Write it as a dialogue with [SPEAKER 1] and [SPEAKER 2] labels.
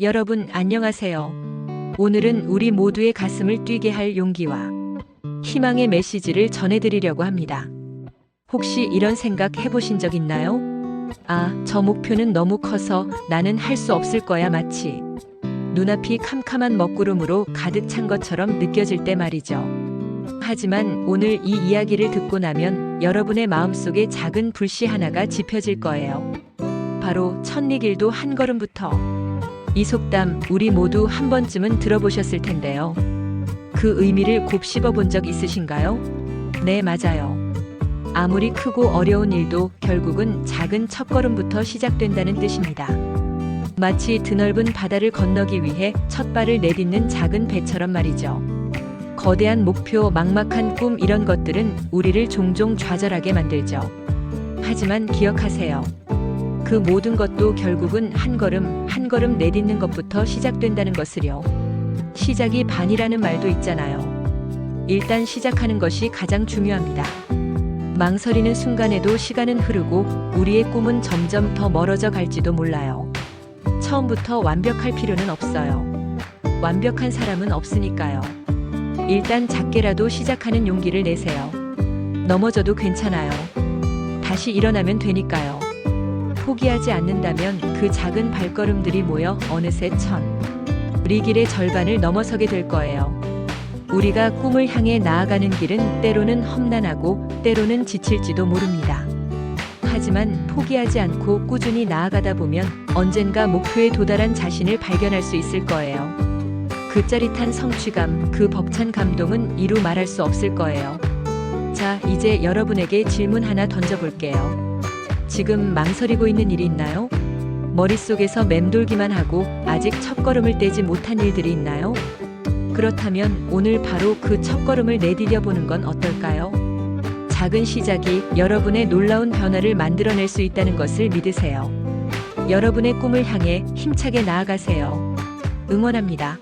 [SPEAKER 1] 여러분 안녕하세요. 오늘은 우리 모두의 가슴을 뛰게 할 용기와 희망의 메시지를 전해드리려고 합니다. 혹시 이런 생각 해보신 적 있나요? 아, 저 목표는 너무 커서 나는 할 수 없을 거야 마치 눈앞이 캄캄한 먹구름으로 가득 찬 것처럼 느껴질 때 말이죠. 하지만 오늘 이 이야기를 듣고 나면 여러분의 마음속에 작은 불씨 하나가 지펴질 거예요. 바로 첫리길도 한 걸음부터. 이 속담 우리 모두 한 번쯤은 들어보셨을 텐데요. 그 의미를 곱씹어 본 적 있으신가요? 네, 맞아요. 아무리 크고 어려운 일도 결국은 작은 첫걸음부터 시작된다는 뜻입니다. 마치 드넓은 바다를 건너기 위해 첫 발을 내딛는 작은 배처럼 말이죠. 거대한 목표, 막막한 꿈 이런 것들은 우리를 종종 좌절하게 만들죠. 하지만 기억하세요. 그 모든 것도 결국은 한 걸음 한 걸음 내딛는 것부터 시작된다는 것을요. 시작이 반이라는 말도 있잖아요. 일단 시작하는 것이 가장 중요합니다. 망설이는 순간에도 시간은 흐르고 우리의 꿈은 점점 더 멀어져 갈지도 몰라요. 처음부터 완벽할 필요는 없어요. 완벽한 사람은 없으니까요. 일단 작게라도 시작하는 용기를 내세요. 넘어져도 괜찮아요. 다시 일어나면 되니까요. 포기하지 않는다면 그 작은 발걸음들이 모여 어느새 천 리길의 절반을 넘어서게 될 거예요. 우리가 꿈을 향해 나아가는 길은 때로는 험난하고 때로는 지칠지도 모릅니다. 하지만 포기하지 않고 꾸준히 나아가다 보면 언젠가 목표에 도달한 자신을 발견할 수 있을 거예요. 그 짜릿한 성취감, 그 벅찬 감동은 이루 말할 수 없을 거예요. 자, 이제 여러분에게 질문 하나 던져볼게요. 지금 망설이고 있는 일이 있나요? 머릿속에서 맴돌기만 하고 아직 첫걸음을 떼지 못한 일들이 있나요? 그렇다면 오늘 바로 그 첫걸음을 내디뎌 보는 건 어떨까요? 작은 시작이 여러분의 놀라운 변화를 만들어낼 수 있다는 것을 믿으세요. 여러분의 꿈을 향해 힘차게 나아가세요. 응원합니다.